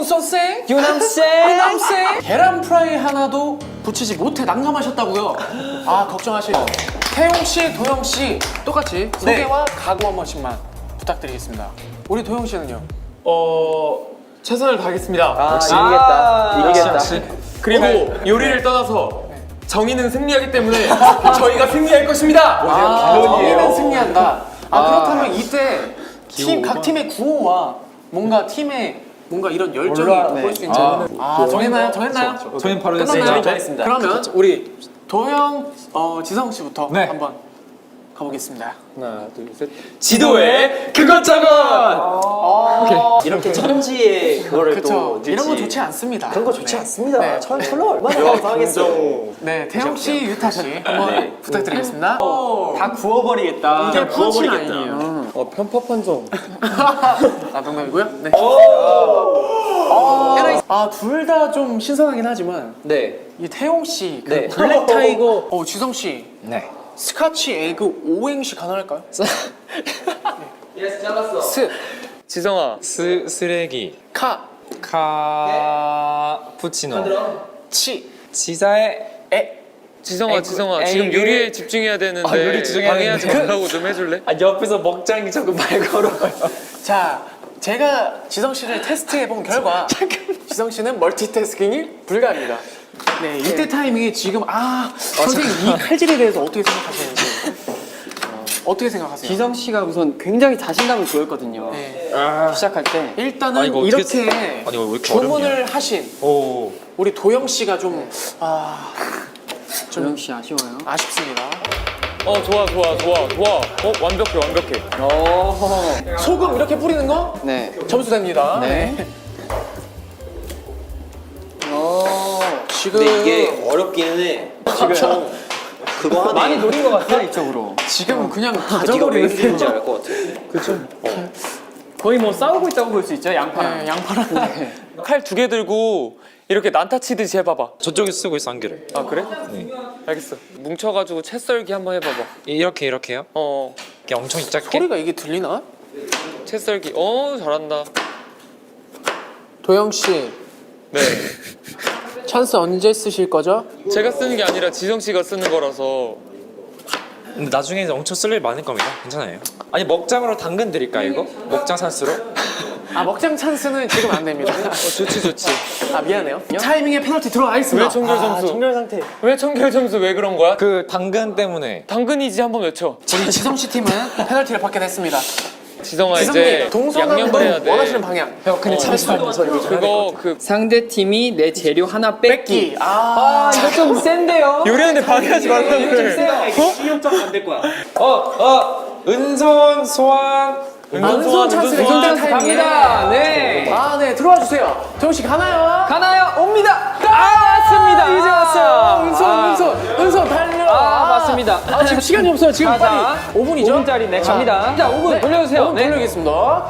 윤선생 유남생 남생 계란 프라이 하나도 붙이지 못해 난감하셨다고요? 아 걱정하시죠. 태용 씨, 도영 씨 똑같이 소개와 각오 한 번씩만 부탁드리겠습니다. 우리 도영 씨는요? 어 최선을 다하겠습니다. 아 이기겠다 이기겠다 그리고 요리를 떠나서 정의는 승리하기 때문에 저희가 승리할 것입니다. 아, 우리는 승리한다. 아, 그렇다면 이때 팀 각 팀의 구호와 뭔가 팀의 뭔가 이런 열정이 보일 수 있는 아, 정했나요? 정했나요? 저희는 바로 끝났나요? 됐어요. 그러면 우리 도영, 어, 지성 씨부터 네. 한번 가보겠습니다. 지도에 그것 저것. 이렇게 천지의 그거를 그쵸. 또 넣지. 이런 거 좋지 않습니다. 그런 거 좋지 네. 않습니다 네. 천 철로 얼마나 감사하겠어요 네, 태영 씨, 유타 씨 한번 부탁드리겠습니다. 다 구워버리겠다 이게 펀치라인이에요. 어 편파판 점. 아, 농담이고요. 네. 아, 둘 다 좀 신선하긴 하지만 네 이 태용 씨, 그 네. 블랙 타이거, 어 지성 씨, 네. 스카치 에그 오행시 가능할까요? 예스 잘랐어 스, 지성아 스 쓰레기 카, 카푸치노 치, 치사의 에. 지성아 에이, 지성아 에이, 지금 그- 요리에 집중해야 되는데 아, 요리 집중해야 방해하지 되는데. 말라고 좀 해줄래? 아 옆에서 먹장이 자꾸 말 걸어요 자, 제가 지성 씨를 테스트해 본 결과 지성 씨는 멀티태스킹이 불가합니다. 네, 이때 타이밍에 지금 아 선생님 이 칼질에 대해서 어떻게 생각하시는지 어떻게 생각하세요? 지성 씨가 우선 굉장히 자신감을 보였거든요. 네. 시작할 때. 일단은 아, 어떻게 이렇게 아니, 이렇게 주문을 하신 오 우리 도영 씨가 좀 아, 조영 씨 아쉬워요. 아쉽습니다. 어 좋아 좋아 좋아 좋아. 어 완벽해 완벽해. 오. 소금 이렇게 뿌리는 거 네. 점수 됩니다. 네. 오. 지금 근데 이게 어렵기는 해 지금 그거 하네 많이 노린 것 같아요 이쪽으로. 지금 그냥 다 이거 왜 져버리는 이렇게 알것 같아 거의 뭐 싸우고 있다고 볼 수 있죠 양파랑. 네, 양파랑 칼 두 개 들고 이렇게 난타 치듯이 해봐봐. 저쪽에 쓰고 있어 한 개를 아 그래? 네. 알겠어. 뭉쳐가지고 채 썰기 한번 해봐봐. 이렇게 이렇게요? 어. 이렇게 엄청 작게 소리가 이게 들리나? 채 썰기. 어 잘한다. 도영 씨 네. 찬스 언제 쓰실 거죠? 제가 쓰는 게 아니라 지성 씨가 쓰는 거라서. 근데 나중에 엄청 쓸 일 많을 겁니다 괜찮아요 아니 먹장으로 당근 드릴까 이거? 먹장 산수로? 아 먹장 찬스는 지금 안 됩니다. 어 좋지 좋지. 아 미안해요. 타이밍에 페널티 들어가 있습니다. 왜 청결 점수? 청결 상태 왜 청결 점수 왜 그런 거야? 그 당근 때문에 당근이지 한번 외쳐. 우리 지성 씨 팀은 페널티를 받게 됐습니다. 지성아 이제 양념을 해야 돼. 원하시는 방향. 형 근데 잠시만요. 저 이거 좀 그거 그 상대 팀이 내 재료 하나 뺏기. 뺏기. 아, 이거 좀 센데요. 요리하는데 방해하지 말라고 그래. 시험장 안될 거야 어! 어! 은손 소환 은손 찬스, 소환. 찬스. 갑니다. 네. 아, 네 들어와 주세요. 도영 씨 가나요? 가나요? 옵니다. 아 왔습니다. 이제 왔어요. 은손, 아. 은손, 은손 달려. 아, 맞습니다. 아 지금 시간이 없어요. 지금 가자. 빨리 5분이죠? 5분짜리 네 갑니다. 자 5분 돌려주세요. 5분 네. 돌리겠습니다.